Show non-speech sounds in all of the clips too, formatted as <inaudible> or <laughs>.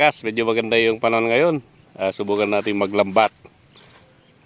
kalakas, medyo maganda yung panahon ngayon. Ah, subukan natin maglambat.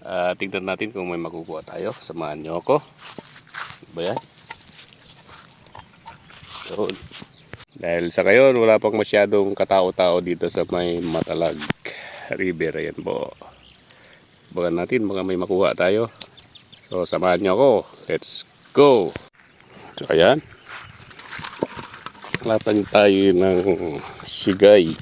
Ah, tingnan natin kung may makukuha tayo. Samahan niyo ako. Ano Ba yan? Yun. Dahil sa ngayon, wala pang masyadong katao-tao dito sa may Matalag River. Ayan po. Subukan natin, baka may makuha tayo. So, samahan niyo ako. Let's go! So, ayan. Halapan tayo ng sigay.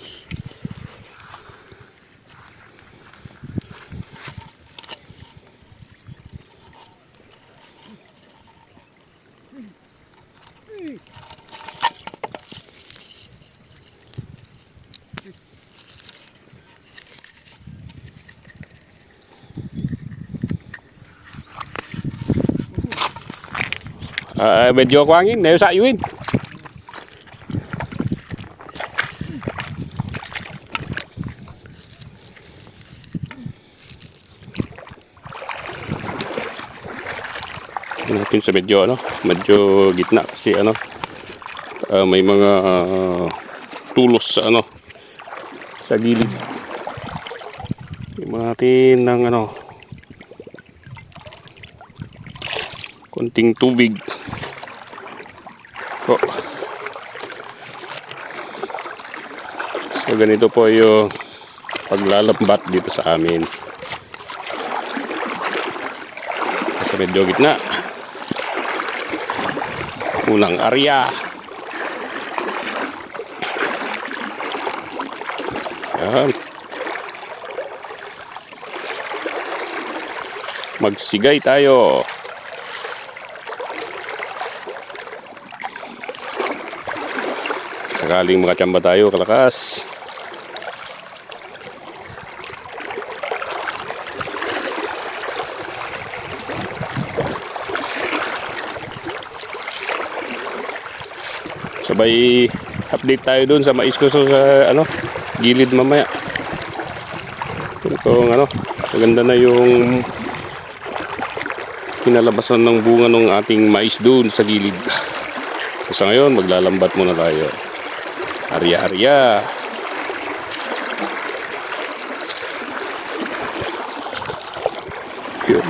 Ah, medyo ako angin, nayo sa yuin. natin sa medyo ano, medyo gitna kasi ano ah, may mga tulos sa ano sa gilid. Tingnan natin ng ano konting tubig. Oh. So ganito po yung paglalambat dito sa amin. Sa medyo gitna unang area. Yan. Magsigay tayo. Sakaling makachamba tayo, kalakas. Sabay update tayo dun sa mais ko sa ano, gilid mamaya. Kung ano, maganda na yung kinalabasan ng bunga ng ating mais dun sa gilid. So sa ngayon, maglalambat muna tayo. Arya-arya. Yun.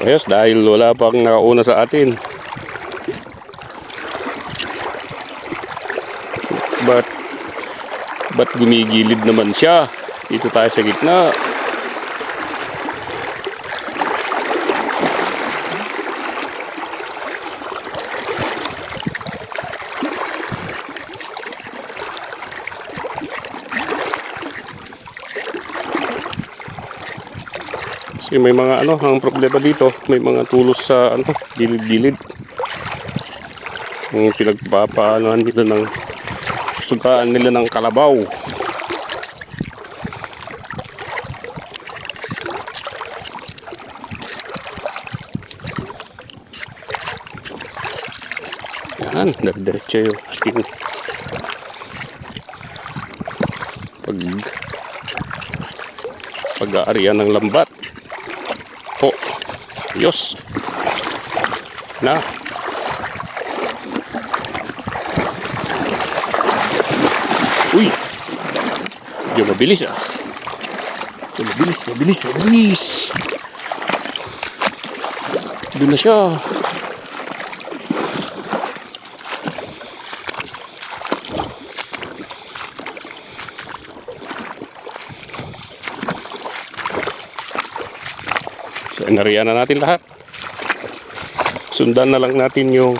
Ayos, dahil wala pang nakauna sa atin. But, ba't gumigilid naman siya? Dito tayo sa gitna. Kasi may mga ano, ang problema dito, may mga tulos sa ano, gilid-gilid. Yung pinagpapaanohan nila ng sugaan nila ng kalabaw. Yan, diretso yung ating pag pag-aarian ng lambat. Po. Yos. Na. Medyo mabilis ah. Medyo mabilis, mabilis, mabilis. Doon na siya. So, inariyan na natin lahat. Sundan na lang natin yung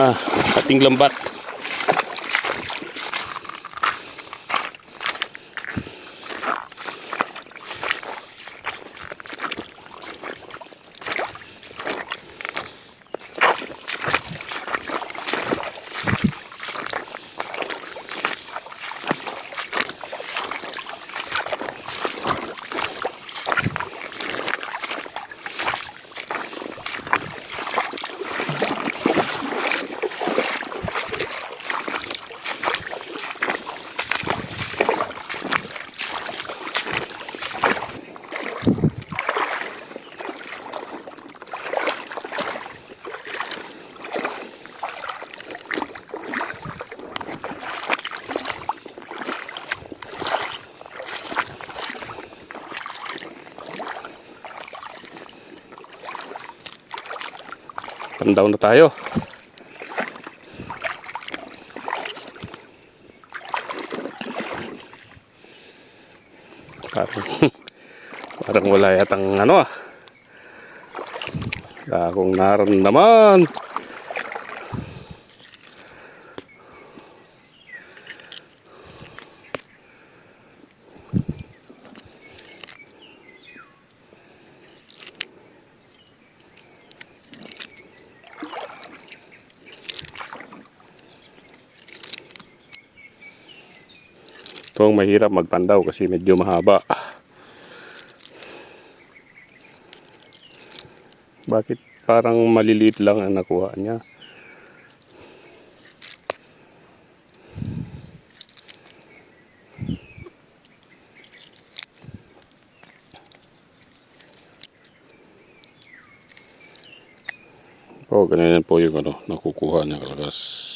ah, ating lambat. Pandaw na tayo. Parang, <laughs> parang wala yatang ano ah. Wala akong naramdaman. Ito ang mahirap magpandaw kasi medyo mahaba. Bakit parang maliliit lang ang nakuha niya? Oh, ganyan po yung ano, nakukuha niya kalagas.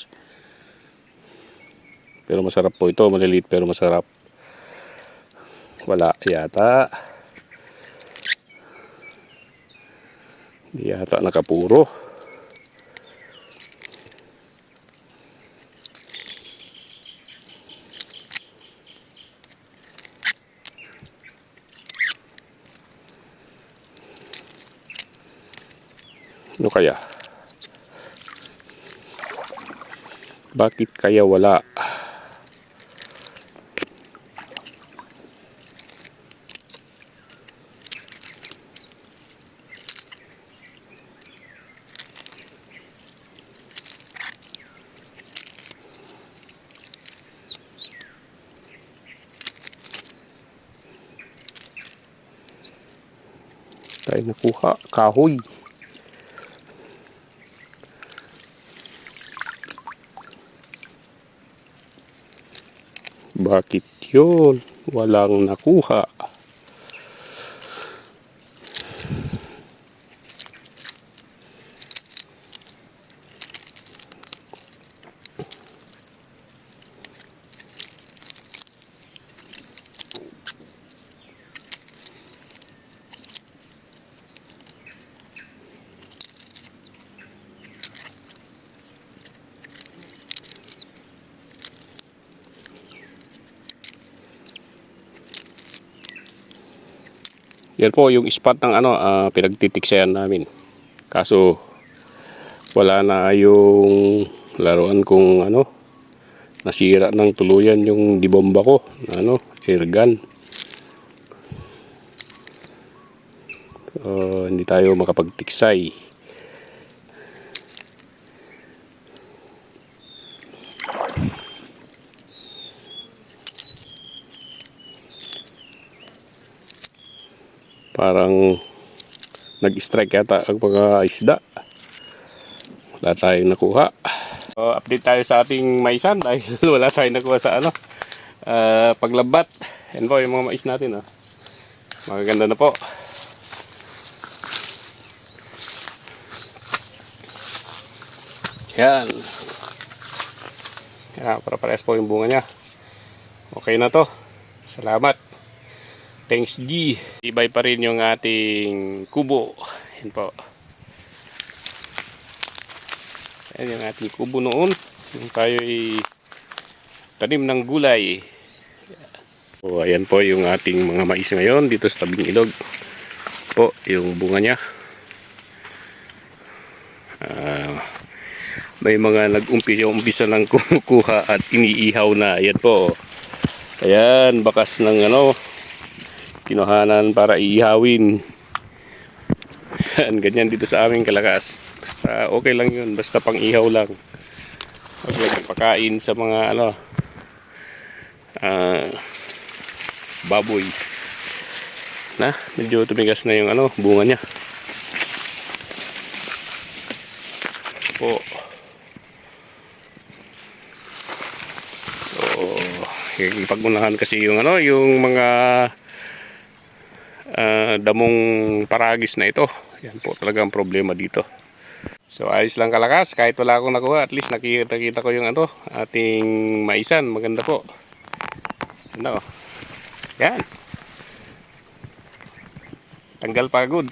Pero masarap po ito, maliliit pero masarap. Wala yata. Hindi yata nakapuro. Ano kaya? Bakit kaya wala? Tayo nakuha kahoy. Bakit yun? Walang nakuha Yan po yung spot ng ano, ah, pinagtitiksayan namin. Kaso wala na yung laruan kung ano nasira ng tuluyan yung dibomba ko, ano, air gun. So, hindi tayo makapagtiksay. Parang nag-strike yata ang mga isda. Wala tayong nakuha. So, update tayo sa ating maisan dahil <laughs> wala tayong nakuha sa ano, ah, paglabat. Yan po yung mga mais natin. Oh. Magaganda na po. Yan. Yan, para parehas po yung bunga niya. Okay na to. Salamat. Thanks G. Ibay pa rin yung ating kubo. Yan po. Yan yung ating kubo noon. Yung tayo ay tanim ng gulay. So, ayan po yung ating mga mais ngayon dito sa tabing ilog. Po, yung bunga niya. Ah, may mga nag-umpisa umpisa ng kumukuha at iniihaw na. Ayan po. Ayan, bakas ng ano, kinuhanan para iihawin. Yan, ganyan dito sa aming kalakas. Basta okay lang yun, basta pang ihaw lang. Huwag lang pakain sa mga ano, ah, baboy. Na, medyo tumigas na yung ano, bunga niya. Po. So, pagunahan kasi yung ano, yung mga ah, damong paragis na ito. Yan po talaga ang problema dito. So ayos lang kalakas, kahit wala akong nakuha, at least nakita kita ko yung ano, ating maisan, maganda po. Ano? Yan. Tanggal pagod.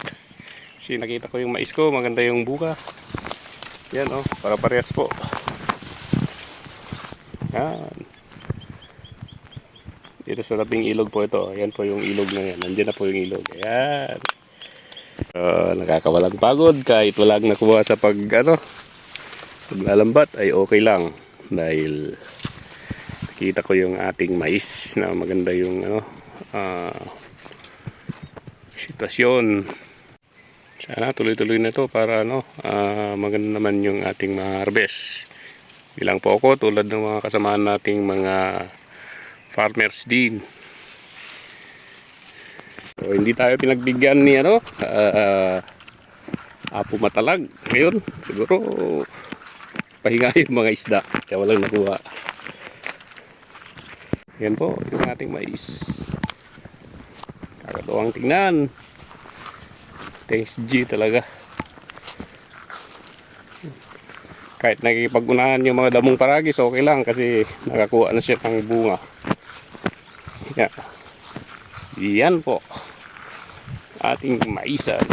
Kasi nakita ko yung mais ko, maganda yung buka. Yan oh, para parehas po. Yan. Dito sa tabing ilog po ito. Yan po yung ilog na yan. Nandiyan na po yung ilog. Yan. Uh, nakakawalang pagod kahit walang nakuha sa pag ano, paglalambat ay okay lang dahil nakita ko yung ating mais na maganda yung ano ah, sitwasyon sana tuloy-tuloy na to para ano ah, maganda naman yung ating ma-harvest bilang po ako tulad ng mga kasamaan nating mga farmers din. So hindi tayo pinagbigyan ni ano ah, apo matalag. Ngayon siguro pahinga yung mga isda. Kaya walang nakuha. Yan po yung ating mais. Kakatuwang tingnan. Thanks G talaga. Kahit nakikipag-unahan yung mga damong paragis okay lang kasi nakakuha na siya ng bunga yan yan po. Ating maisan